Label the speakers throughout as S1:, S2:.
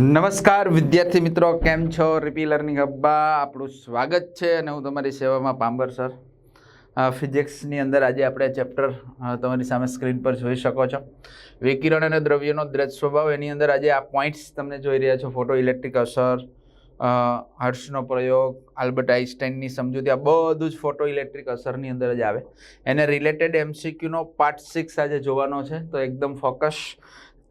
S1: નમસ્કાર વિદ્યાર્થી મિત્રો, કેમ છો? રિપી લર્નિંગ હબ્બા આપણું સ્વાગત છે અને હું તમારી સેવામાં પાંબર સર ફિઝિક્સની અંદર આજે આપણે ચેપ્ટર તમારી સામે સ્ક્રીન પર જોઈ શકો છો. વિકિરણ અને દ્રવ્યનો દ્રજ સ્વભાવ, એની અંદર આજે આ પોઈન્ટ્સ તમને જોઈ રહ્યા છો. ફોટો ઇલેક્ટ્રિક અસર હર્ષનો પ્રયોગ આલ્બર્ટ આઇન્સ્ટાઈનની સમજૂતી, આ બધું જ ફોટો ઇલેક્ટ્રિક અસરની અંદર જ આવે. એને રિલેટેડ એમસીક્યુનો પાર્ટ સિક્સ આજે જોવાનો છે. તો એકદમ ફોકસ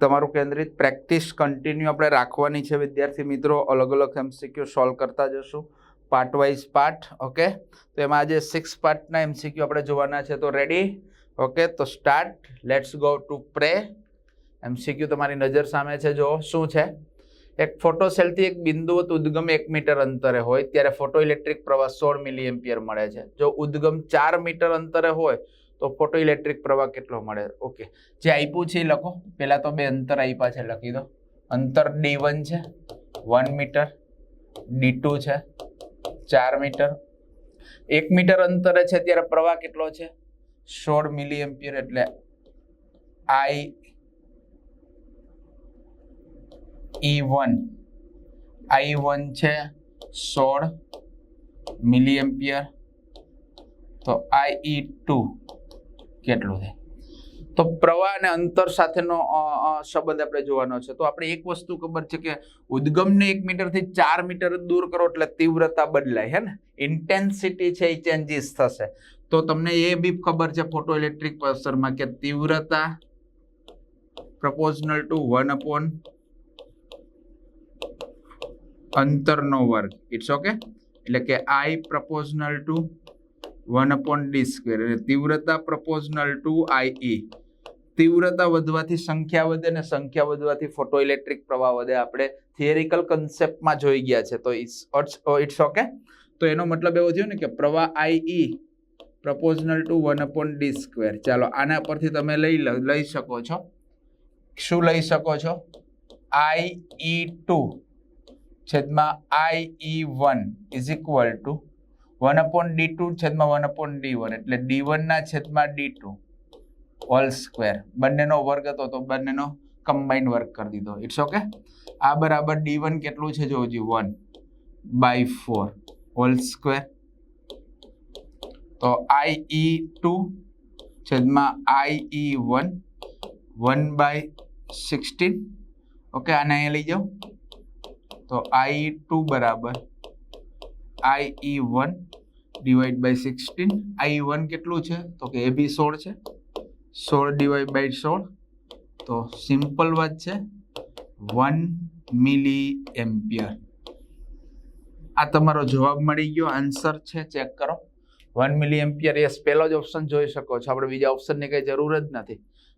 S1: તમારું કેન્દ્રિત પ્રેક્ટિસ કન્ટિન્યુ આપણે રાખવાની છે. વિદ્યાર્થી મિત્રો, અલગ અલગ એમસીક્યુ સોલ્વ કરતા જશું. પાર્ટ વાઇઝ પાર્ટ ઓકે તો એમાં આજે સિક્સ પાર્ટના એમસીક્યુ આપણે જોવાના છે. તો રેડી ઓકે તો સ્ટાર્ટ લેટ્સ ગો ટુ પ્રે એમસીક્યુ તમારી નજર સામે છે. જો શું છે? એક ફોટો સેલથી એક બિંદુવત ઉદ્ગમ એક મીટર અંતરે હોય. ત્યારે ફોટો ઇલેક્ટ્રિક પ્રવાહ સોળ મિલી એમ્પિયર મળે છે. જો ઉદ્ગમ ચાર મીટર અંતરે હોય તો ફોટો ઇલેક્ટ્રિક પ્રવાહ કેટલો મળે? ઓકે જે આપ્યું છે એ લખો. પહેલાં તો બે અંતર આપ્યા છે, લખી દો. અંતર ડી વન છે વન મીટર ડી છે, ચાર મીટર એક મીટર અંતરે છે ત્યારે પ્રવાહ કેટલો છે? સોળ મિલી એમ્પિયર એટલે આઈ ઈ વન આઈ વન છે સોળ મિલી એમ્પિયર તો આઈ ઈ ટુ કેટલું છે તો પ્રવાહ અને અંતર સાથેનો સંબંધ આપણે જોવાનો છે. તો આપણે એક વસ્તુ ખબર છે કે ઉદ્ગમને એક મીટરથી ચાર મીટર દૂર કરો એટલે તીવ્રતા બદલાય, હે ને? ઇન્ટેન્સિટી છે એ ચેન્જીસ થશે. તો તમને એ બી ખબર છે ફોટો ઇલેક્ટ્રિક અસરમાં કે તીવ્રતા પ્રપોઝનલ ટુ વન અપોન અંતરનો વર્ગ. ઇટ્સ ઓકે એટલે કે I proportional to one upon D square એટલે તીવ્રતા પ્રપોઝનલ ટુ આઈ ઈ તીવ્રતા વધવાથી સંખ્યા વધે ને સંખ્યા વધવાથી ફોટો ઇલેક્ટ્રિક પ્રવાહ વધે. આપણે થિયરિકલ કન્સેપ્ટમાં જોઈ ગયા છે. તો ઇટ્સ ઇટ્સ ઓકે તો એનો મતલબ એવો થયો ને કે પ્રવાહ I E proportional to one upon D square ચાલો, આના પરથી તમે લઈ લઈ શકો છો. શું લઈ શકો છો? આઈ ઈ ટુ છેદમાં I E one is equal to one upon D two છેદમાં વન અપોન ડી વન એટલે ડી વનના છેદમાં ડી ટુ ઓલ સ્ક્વેર બંનેનો વર્ગ હતો તો બંનેનો કમ્બાઈન વર્ક કરી દીધો. ઇટ્સ ઓકે આ બરાબર ડી વન કેટલું છે જોજી one by four whole square તો આઈ ઈ ટુ છેદમાં I E one one by sixteen okay આને અહીંયા લઈ જાઓ. તો આઈ ટુ બરાબર I E one divide by sixteen I one કેટલું છે? તો કે એ બી સોળ છે. સોળ ડિવાઈડ બાય સોળ. તો સિમ્પલ વાત છે. વન મિલી એમ્પિયર આ તમારો જવાબ મળી ગયો. આન્સર છે ચેક કરો. વન મિલી એમ્પિયર એ પહેલો જ ઓપ્શન જોઈ શકો છો. આપણે બીજા ઓપ્શનની કંઈ જરૂર જ નથી.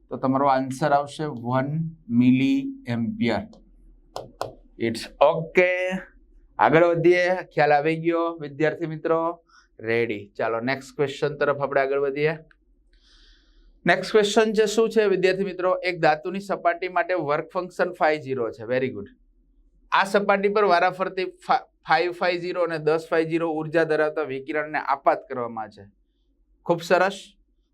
S1: તો તમારો આન્સર આવશે one milliampere it's okay આગળ વધીએ. ખ્યાલ આવી ગયો, વિદ્યાર્થી મિત્રો. રેડી ચાલો નેક્સ્ટ ક્વેશ્ચન તરફ આપણે આગળ વધીએ. નેક્સ્ટ ક્વેશ્ચન છે શું છે? વિદ્યાર્થી મિત્રો, એક ધાતુની સપાટી માટે વર્ક ફંક્શન ફાઈવ ઝીરો છે. વેરી ગુડ આ સપાટી પર વારાફરતી ફાઈવ ફાઈવ ઝીરો અને દસ ફાઈવ ઝીરો ઊર્જા ધરાવતા વિકિરણને આપાત કરવામાં છે. ખૂબ સરસ.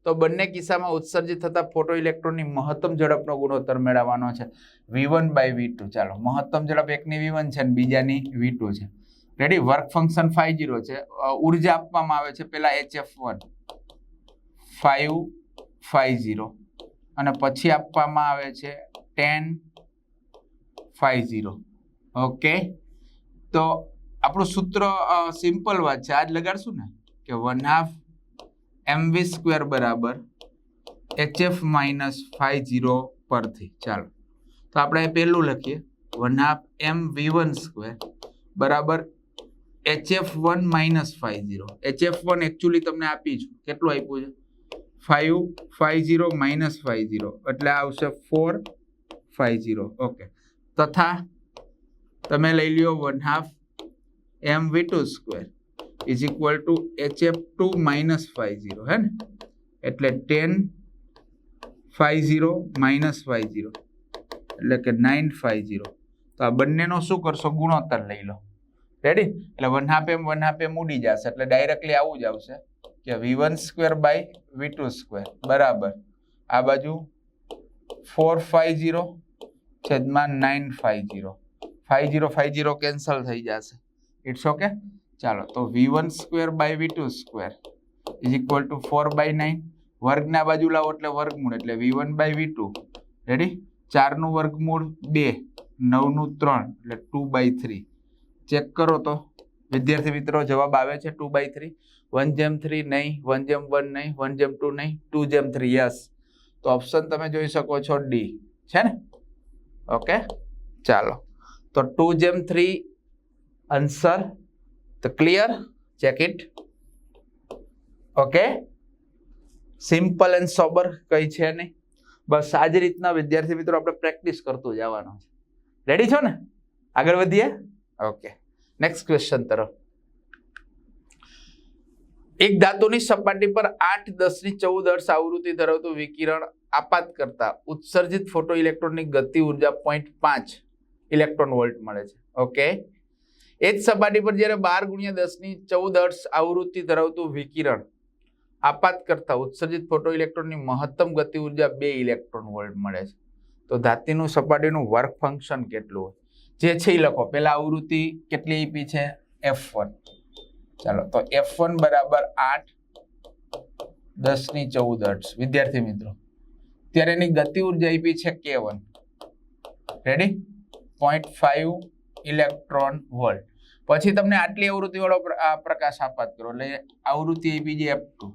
S1: તો બંને કિસ્સામાં ઉત્સર્જિત થતા ફોટો ઇલેક્ટ્રોનની મહત્તમ ઝડપનો ગુણોત્તર મેળવવાનો છે. V one by V two ચાલો, મહત્તમ ઝડપ એકની વી છે અને બીજાની વી ટુ છે. Ready work function five zero છે. ઊર્જા આપવામાં આવે છે પેલા H F one five five zero અને પછી આપવામાં આવે છે ટેન ફાઈવ ઝીરો ઓકે? તો આપણું સૂત્ર સિમ્પલ વાત છે. આજ લગાડશું ને? કે one half M V square બરાબર એચએફ માઇનસ ફાઈવ ઝીરો પરથી. ચાલો. તો આપણે પહેલું લખીએ. One half M V one square બરાબર H F one minus five zero H F one actually તમને આપી છું. કેટલું આપ્યું છે? Five five zero minus five zero એટલે આવશે ફોર ફાઈવ ઝીરો ઓકે તથા તમે લઈ લ્યો one half M V two square is equal to H F two minus five zero હે ને એટલે ten five zero minus five zero એટલે કે નાઇન ફાઇવ ઝીરો તો આ બંનેનો શું કરશો? ગુણોત્તર લઈ લો. રેડી એટલે one half M one half M ઉડી જશે. એટલે ડાયરેક્ટલી આવું જ આવશે કે V one square by V two square બરાબર. આ બાજુ ફોર ફાઇવ ઝીરો છેદમાં nine five zero five zero five zero cancel થઈ જશે. ઇટ્સ ઓકે ચાલો, તો V one square by V two square is equal to four by nine વર્ગના બાજુ લાવો એટલે વર્ગમૂળ, એટલે V one by V two ready ચારનું વર્ગમૂળ બે, નવનું ત્રણ, એટલે ટુ બાય થ્રી ચેક કરો તો. વિદ્યાર્થી મિત્રો, જવાબ આવે છે ટુ બાય થ્રી વન જેમ થ્રી નહીં વન જેમ વન નહીં વન જેમ ટુ નહીં ટુ જેમ થ્રી યસ તો ઓપ્શન તમે જોઈ શકો છો ડી છે ને? ઓકે ચાલો. તો ટુ જેમ થ્રી આન્સર તો clear check it okay simple and sober કઈ છે નહીં. બસ આ જ રીતના વિદ્યાર્થી મિત્રો આપણે પ્રેક્ટિસ કરતું જવાનું છે. રેડી છો ને? આગળ વધીએ? ઓકે નેક્સ્ટ ક્વેશ્ચન તરફ. એક ધાતુની સપાટી પર આઠ દસની ચૌદ અર્શ આવૃત્તિ ધરાવતું વિકિરણ આપાત કરતા ઉત્સર્જિત ફોટો ઇલેક્ટ્રોનની ગતિ ઊર્જા પોઈન્ટ પાંચ ઇલેક્ટ્રોન વોલ્ટ મળે છે. ઓકે એ જ સપાટી પર જ્યારે બાર ગુણ્યા દસની ચૌદ અર્શ આવૃત્તિ ધરાવતું વિકિરણ આપાત કરતા ઉત્સર્જિત ફોટો ઇલેક્ટ્રોનની મહત્તમ ગતિ ઊર્જા બે ઇલેક્ટ્રોન વોલ્ટ મળે છે. તો ધાતીનું સપાટીનું વર્ક ફંક્શન કેટલું હોય? જે છે એ લખો. પહેલા આવૃત્તિ કેટલી આપી છે? F one. ચાલો, તો એફ વન બરાબર આઠ દસની ચૌદ અર્ટ્સ વિદ્યાર્થી મિત્રો, ત્યારે એની ગતિ ઊર્જા આપી છે કે one? Ready point five electron volt. પછી તમને આટલી આવૃત્તિ વાળો આ પ્રકાશ આપાત કરો. એટલે આવૃત્તિ આપી એફ ટુ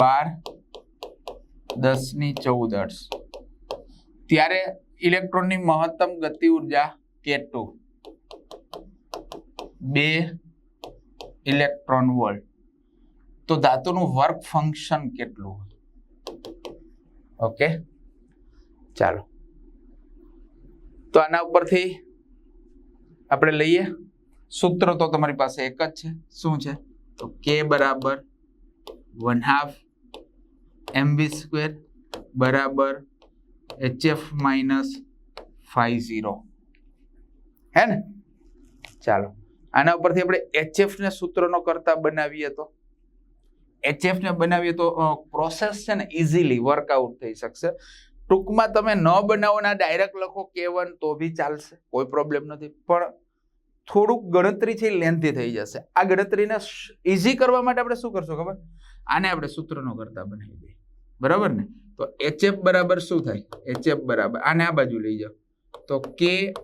S1: બાર દસની ચૌદ અર્ટ્સ ત્યારે ઇલેક્ટ્રોનની મહત્તમ ગતિ ઊર્જા કે ટુ બે ઇલેક્ટ્રોન વોલ્ટ. તો ધાતુનું વર્ક ફંક્શન કેટલું ઓકે? ચાલો. તો આના ઉપરથી આપણે લઈએ. સૂત્ર તો તમારી પાસે એક જ છે. શું છે? તો કે બરાબર one half M B square બરાબર એચએફ માઇનસ ફાઈવ ઝીરો હે ને? ચાલો. આના ઉપરથી આપણે એચએફ ને સૂત્રનો કરતા બનાવીએ તો. એચએફ ને બનાવીએ તો પ્રોસેસ છે ને ઇઝીલી વર્કઆઉટ થઈ શકશે. ટૂંકમાં તમે ન બનાવો ના ડાયરેક્ટ લખો કે વન તો બી ચાલશે. કોઈ પ્રોબ્લેમ નથી. પણ થોડુંક ગણતરી છે લેન્થી થઈ જશે. આ ગણતરીને ઇઝી કરવા માટે આપણે શું કરશું ખબર? આને આપણે સૂત્રનો કરતા બનાવી દઈએ. બરાબર ને? તો એચએફ બરાબર શું થાય? એચએફ બરાબર. આને આ બાજુ લઈ જાઓ. તો કે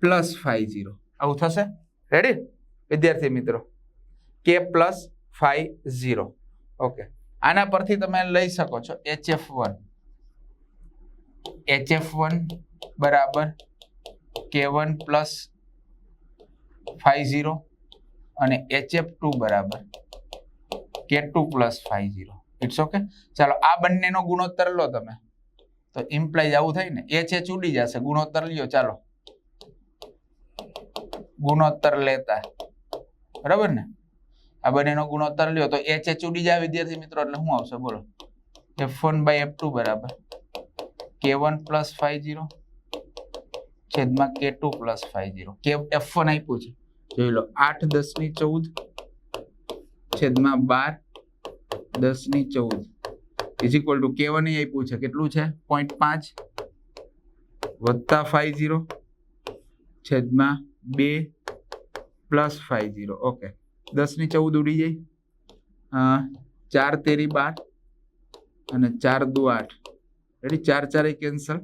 S1: પ્લસ ફાઈવ ઝીરો આવું થશે? રેડી વિદ્યાર્થી મિત્રો. કે પ્લસ ફાઈવ ઝીરો ઓકે આના પરથી તમે લઈ શકો છો એચએફ વન એચએફ વન બરાબર કે વન પ્લસ ફાઈવ ઝીરો અને એચએફ ટુ બરાબર K two plus five zero it's okay ચાલો, આ બંનેનો ગુણોત્તર લો તમે. તો ઇમ્પ્લાઇઝ આવું થાય ને એચ એચ ઉડી જશે. ગુણોત્તર લ્યો, ચાલો. ગુણોત્તર લેતા. બરાબર ને? આ બંનેનો ગુણોત્તર લ્યો, તો એચ એચ ઉડી જાય વિદ્યાર્થી મિત્રો, એટલે શું આવશે? બોલો. F one by F two બરાબર. K one plus five zero છેદમાં K two plus five zero કે એફ વન આપ્યું છે. જોઈ લો, આઠ દસની ચૌદ, છેદમાં બાર દસની ચૌદ. ઇઝ ઇક્વલ ટુ કે વન આપ્યું છે. કેટલું છે? પોઈન્ટ પાંચ વત્તા ફાઈવ ઝીરો છેદમાં બે પ્લસ ફાઈવ ઝીરો ઓકે દસની ચૌદ ઉડી જાય. ચાર તેરી બાર અને ચાર દુ આઠ. રેડી ચાર ચાર કેન્સલ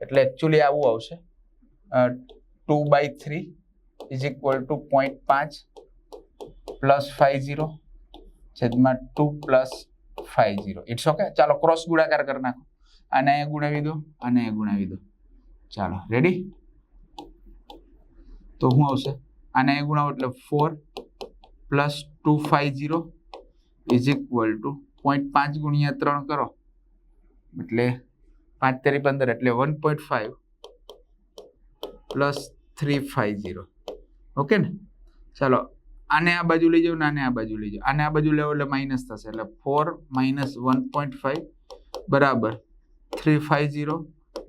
S1: એટલે એકચ્યુઅલી આવું આવશે. Two by three is equal to point પાંચ પ્લસ ફાઈવ ઝીરો છેદમાં two plus five zero it's okay ચાલો ક્રોસ ગુણાકાર કરી નાખો. આને અહીંયા ગુણાવી દો, આને અહીંયા ગુણાવી દો. ચાલો રેડી તો શું આવશે? આને અહીં ગુણાવો એટલે four plus two five zero is equal to point પાંચ ગુણ્યા ત્રણ કરો. એટલે પાંચ તેરી પંદર એટલે one point five plus three five zero. Okay ને? ચાલો, આને આ બાજુ લઈ જાઓ ને આને આ બાજુ લઈ જાઓ. આને આ બાજુ લેવો એટલે માઇનસ થશે. એટલે four minus one point five બરાબર three five zero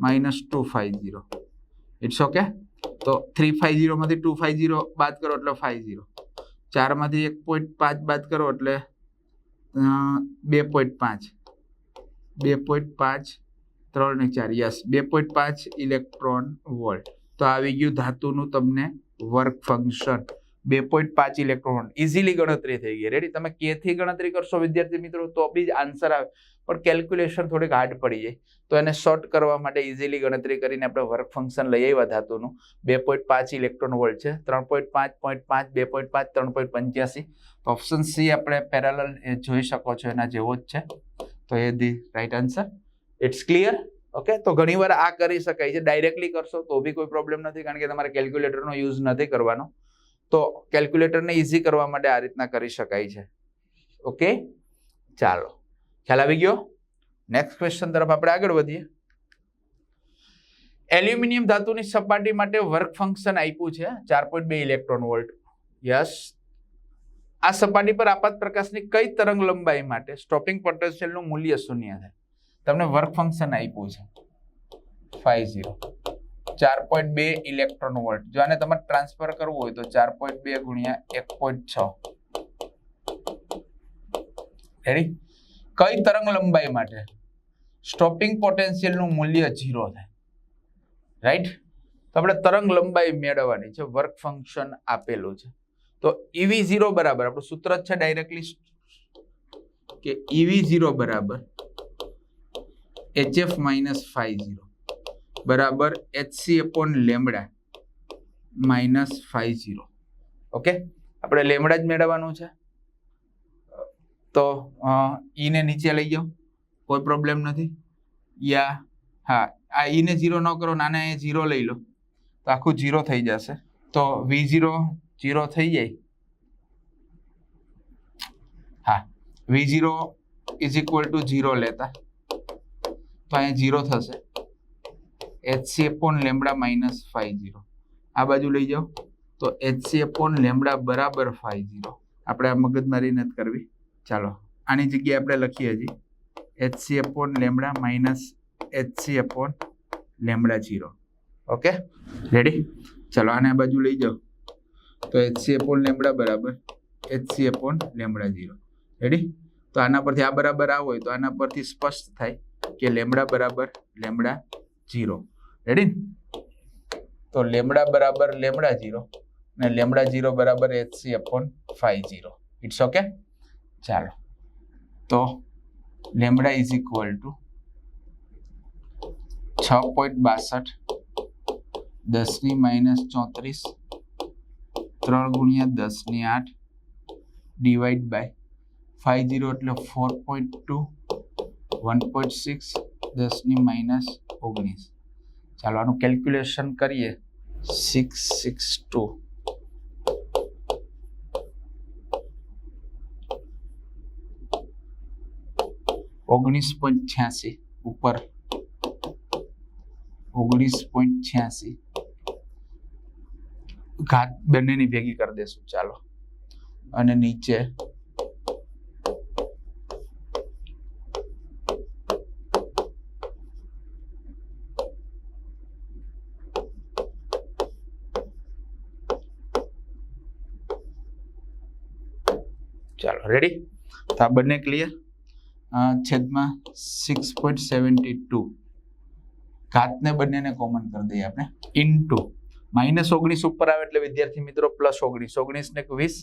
S1: minus two five zero. It's okay તો થ્રી ફાઈવ ઝીરોમાંથી ટુ ફાઈવ ઝીરો બાદ કરો એટલે ફાઈવ ઝીરો. ચારમાંથી એક પોઈન્ટ પાંચ બાદ કરો એટલે બે પોઈન્ટ પાંચ. બે પોઈન્ટ પાંચ ત્રણ ને ચાર. યસ બે પોઈન્ટ પાંચ ઇલેક્ટ્રોન વોલ્ટ તો આવી ગયું ધાતુનું તમને વર્ક ફંક્શન બે પોઈન્ટ પાંચ ઇલેક્ટ્રોન ઇઝીલી ગણતરી થઈ ગઈ. રેડી તમે કેથી ગણતરી કરશો, વિદ્યાર્થી મિત્રો, તો બી જ આન્સર આવે. પણ કેલ્ક્યુલેશન થોડીક હાર્ડ પડી જાય. તો એને શોર્ટ કરવા માટે ઇઝીલી ગણતરી કરીને આપણે વર્ક ફંક્શન લઈ આવ્યા ધાતુનું. બે પોઈન્ટ પાંચ ઇલેક્ટ્રોન વોલ્ટ છે. ત્રણ પોઈન્ટ પાંચ પોઈન્ટ પાંચ, બે પોઈન્ટ પાંચ, ત્રણ પોઈન્ટ પંચ્યાસી. તો ઓપ્શન સી આપણે પેરેલલ જોઈ શકો છો, એના જેવો જ છે. તો એ the right answer it's clear okay તો ઘણીવાર આ કરી શકાય છે. ડાયરેક્ટલી કરશો તો બી કોઈ પ્રોબ્લેમ નથી, કારણ કે તમારે કેલ્ક્યુલેટરનો યુઝ નથી કરવાનો. તો કેલ્ક્યુલેટરને ઇઝી કરવા માટે આ રીતના કરી શકાય છે. ઓકે ચાલો. ખ્યાલ આવી ગયો? નેક્સ્ટ ક્વેશ્ચન તરફ આપણે આગળ વધીએ. એલ્યુમિનિયમ ધાતુની સપાટી માટે વર્ક ફંક્શન આપ્યું છે. ચાર પોઈન્ટ બે ઇલેક્ટ્રોન વોલ્ટ યસ આ સપાટી પર આપાત પ્રકાશની કઈ તરંગ લંબાઈ માટે સ્ટોપિંગ પોટેન્શિયલનું મૂલ્ય શૂન્ય છે? તમને વર્ક ફંક્શન આપ્યું છે. ફાઈવ ઝીરો ચાર પોઈન્ટ બે ઇલેક્ટ્રોન વોલ્ટ જો આને તમારે ટ્રાન્સફર કરવું હોય તો ચાર પોઈન્ટ બે ગુણ્યા એક પોઈન્ટ છ. રેડી કઈ તરંગ લંબાઈ માટે? સ્ટોપિંગ પોટેન્શિયલનું મૂલ્ય ઝીરો થાય. રાઈટ તો આપણે તરંગ લંબાઈ મેળવવાની છે વર્ક ફંક્શન આપેલું છે. તો ઈવી ઝીરો બરાબર, આપણું સૂત્ર જ છે ડાયરેક્ટલી કે ઈવી ઝીરો બરાબર. એચએફ માઇનસ ફાઈ ઝીરો બરાબર hc upon lambda minus phi zero okay આપણે લેમડા જ મેળવવાનું છે. તો ઈને નીચે લઈ જાઓ. કોઈ પ્રોબ્લેમ નથી. યા, હા, આ ઈને ઝીરો ન કરો, નાના એ ઝીરો લઈ લો. તો આખું ઝીરો થઈ જશે. તો વી ઝીરો ઝીરો થઈ જાય. હા V zero is equal to zero લેતા. તો અહીંયા જીરો થશે. Hc upon lambda minus five zero આ બાજુ લઈ જાઓ. તો એચસી એપોન લેમડા બરાબર ફાઈવ જીરો આપણે આ મગજમારી નથી કરવી. ચાલો, આની જગ્યાએ આપણે લખીએ હજી. HC upon lambda minus HC upon lambda zero okay ready ચલો, આને આ બાજુ લઈ જાઓ. તો એચસી એપોન લેમડા બરાબર hc upon lambda zero ready તો આના પરથી આ બરાબર આ હોય તો આના પરથી સ્પષ્ટ થાય. કે લેમડા બરાબર લેમડા ઝીરો રેડી તો લેમડા બરાબર લેમડા ઝીરો અને લેમડા ઝીરો બરાબર hc upon five zero it's okay ચાલો તો લેમડા ઇઝ ઇક્વલ ટુ છ પોઈન્ટ બાસઠ દસની માઇનસ ચોત્રીસ ત્રણ ગુણ્યા દસની આઠ ડિવાઈડ બાય ફાઈવ ઝીરો એટલે four point two one point six દસની માઇનસ ઓગણીસ. ચાલો આનું કેલ્ક્યુલેશન કરીએ. સિક્સ સિક્સ ટુ ઓગણીસ પોઈન્ટ છ્યાસી, ઉપર. ઓગણીસ પોઈન્ટ છ્યાસી. ઘાત બંનેની ભેગી કરી દેશું, ચાલો. અને નીચે ચાલો રેડી તો આ બંને ક્લિયર છેદમાં સિક્સ પોઈન્ટ સેવન્ટી ટુ ઘાતને બંનેને કોમન કરી દઈએ આપણે. ઇન્ટુ માઇનસ ઓગણીસ ઉપર આવે એટલે વિદ્યાર્થી મિત્રો પ્લસ ઓગણીસ. ઓગણીસ ને વીસ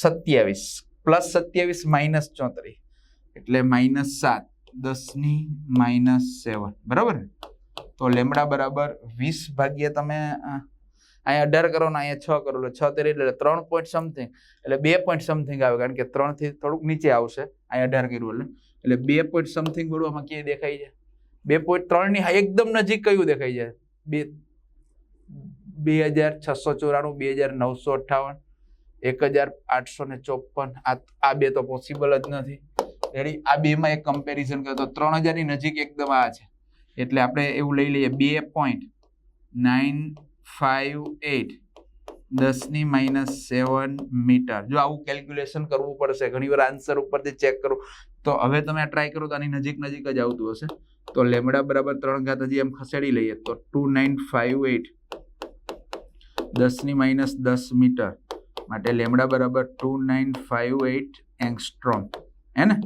S1: સત્યાવીસ. પ્લસ સત્યાવીસ માઇનસ ચોત્રીસ. એટલે માઇનસ સાત. દસની માઇનસ સેવન બરાબર? તો લેમડા બરાબર વીસ ભાગ્યા તમે અહીંયા અઢાર કરો ને અહીંયા છ કરો એટલે છ તેર એટલે ત્રણ પોઈન્ટ સમથિંગ એટલે બે પોઈન્ટ સમથિંગ આવે કારણ કે ત્રણથી થોડુંક નીચે આવશે. અહીંયા અઢાર કર્યું એટલે. એટલે બે પોઈન્ટ સમથિંગ વાળું આમાં ક્યાંય દેખાય છે? બે પોઈન્ટ ત્રણની એકદમ નજીક કયું દેખાય છે? બે બે હજાર છસો ચોરાણું બે હજાર નવસો અઠ્ઠાવન એક હજાર આઠસો ને ચોપન આ આ બે તો પોસિબલ જ નથી. રેડી આ બેમાં એક કમ્પેરિઝન કરો તો ત્રણ હજારની નજીક એકદમ આ છે. એટલે આપણે એવું લઈ લઈએ, બે પોઈન્ટ નાઇન ફાઇવ એટ દસની માઇનસ સેવન મીટર જો આવું કેલ્ક્યુલેશન કરવું પડશે, ઘણીવાર આન્સર ઉપરથી ચેક કરું. તો હવે તમે આ ટ્રાય કરો તો આની નજીક નજીક જ આવતું હશે. તો લેમડા બરાબર ત્રણ ઘાત હજી એમ ખસેડી લઈએ તો ટુ નાઇન ફાઇવ એટ દસની માઇનસ દસ મીટર માટે લેમડા બરાબર two nine five eight angstrom હે ને?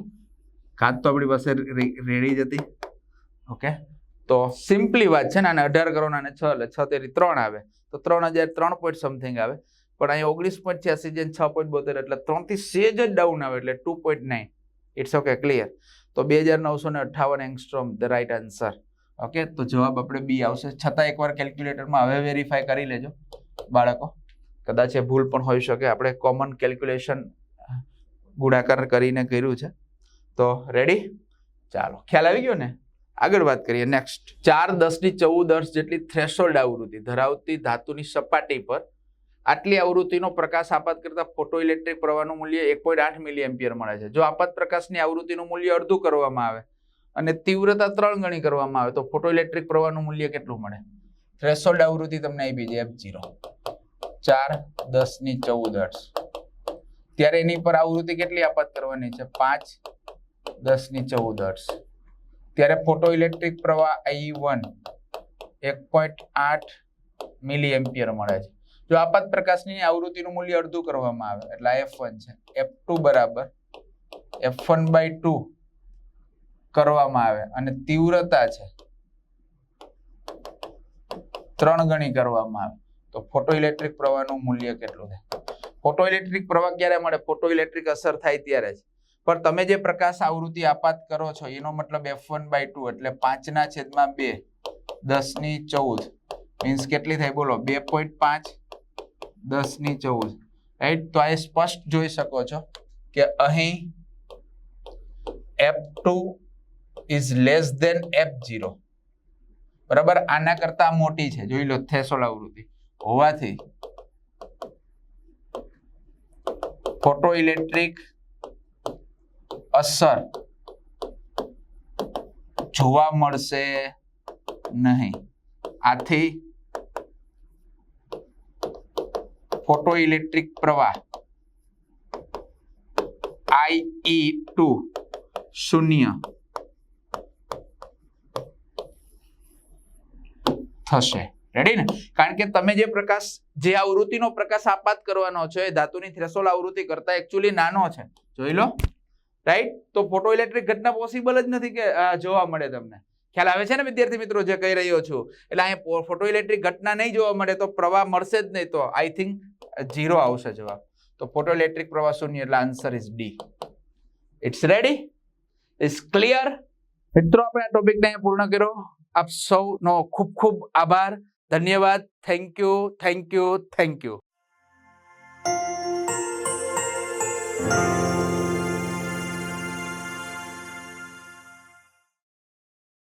S1: ઘાત તો આપણી પાસે રેડી જ હતી. ઓકે તો સિમ્પલી વાત છે ને, આને અઢાર કરોડ અને છ, એટલે છ તેરી ત્રણ આવે. તો ત્રણ હજાર ત્રણ પોઈન્ટ સમથિંગ આવે. પણ અહીંયા ઓગણીસ પોઈન્ટ છ્યાસી જેમ છ પોઈન્ટ બોતેર, એટલે ત્રણથી સેજ જ ડાઉન આવે, એટલે two point nine it's okay clear તો બે હજાર નવસો ને અઠ્ઠાવન angstrom the right answer okay તો જવાબ આપણે બી આવશે. છતાં એકવાર કેલ્ક્યુલેટરમાં હવે વેરીફાઈ કરી લેજો, બાળકો. કદાચ એ ભૂલ પણ હોઈ શકે. આપણે કોમન કેલ્ક્યુલેશન ગુણાકાર કરીને કર્યું છે. તો રેડી ચાલો. ખ્યાલ આવી ગયો ને? આગળ વાત કરીએ નેક્સ્ટ ચાર દસની ચૌદ અર્શ જેટલી થ્રેશોલ્ડ આવૃત્તિ ધરાવતી ધાતુની સપાટી પર આટલી આવૃત્તિનો પ્રકાશ આપાત કરતા ફોટો ઇલેક્ટ્રિક પ્રવાહનું મૂલ્ય એક પોઈન્ટ આઠ મિલી એમ્પિયર મળે છે. જો આપાત પ્રકાશની આવૃત્તિનું મૂલ્ય અડધું કરવામાં આવે અને તીવ્રતા ત્રણ ગણી કરવામાં આવે તો ફોટો ઇલેક્ટ્રિક પ્રવાહનું મૂલ્ય કેટલું મળે? થ્રેશોલ્ડ આવૃત્તિ તમને આવી છે એફ જીરો ચાર દસની ચૌદ અર્શ ત્યારે એની પર આવૃત્તિ કેટલી આપાત કરવાની છે? પાંચ દસની ચૌદ હર્ટ્ઝ ત્યારે ફોટો ઇલેક્ટ્રિક પ્રવાહ આઈ વન એક પોઈન્ટ આઠ મિલી એમ્પિયર મળે છે. જો આપાત પ્રકાશની આવૃત્તિનું મૂલ્ય અડધું કરવામાં આવે, એટલે એફ વન છે. એફ ટુ બરાબર, એફ વન બાય ટુ કરવામાં આવે અને તીવ્રતા છે ત્રણ ગણી કરવામાં આવે. તો ફોટો ઇલેક્ટ્રિક પ્રવાહનું મૂલ્ય કેટલું થાય? ફોટો ઇલેક્ટ્રિક પ્રવાહ ક્યારે મળે? ફોટો ઇલેક્ટ્રિક અસર થાય ત્યારે જ. પણ તમે જે પ્રકાશ આવૃત્તિ આપાત કરો છો, એનો મતલબ એફ વન બાય ટુ એટલે પાંચના છેદમાં બે દસની ચૌદ. મીન્સ કેટલી થાય? બોલો, બે પોઈન્ટ પાંચ દસની ચૌદ. રાઈટ તો આ સ્પષ્ટ જોઈ શકો છો કે અહીં F two is less than F zero બરાબર? આના કરતા મોટી છે. જોઈ લો થેસોલ આવૃત્તિ. હોવાથી ફોટો ઇલેક્ટ્રિક અસર જોવા મળશે નહીં. આથી ફોટો ઇલેક્ટ્રિક પ્રવાહ આઈ ટુ શૂન્ય થશે. રેડી ને? કારણ કે તમે જે પ્રકાશ, જે આવૃત્તિનો પ્રકાશ આપાત કરવાનો છે, એ ધાતુની થ્રેસોલ આવૃત્તિ કરતા એકચ્યુઅલી નાનો છે. જોઈ લો. રાઈટ તો ફોટો ઇલેક્ટ્રિક ઘટના પોસિબલ જ નથી કે જોવા મળે તમને. ખ્યાલ આવે છે ને વિદ્યાર્થી મિત્રો જે કહી રહ્યો છું? એટલે અહીંયા ફોટો ઇલેક્ટ્રિક ઘટના નહીં જોવા મળે તો પ્રવાહ મળશે જ નહીં તો આઈ થિંક ઝીરો આવશે જવાબ. તો ફોટો ઇલેક્ટ્રિક પ્રવાહ શૂન્ય એટલે answer is D it's ready is clear મિત્રો, આપણે આ ટોપિકને પૂર્ણ કર્યો. આપ સૌનો ખૂબ ખૂબ આભાર. ધન્યવાદ. Thank you thank you thank you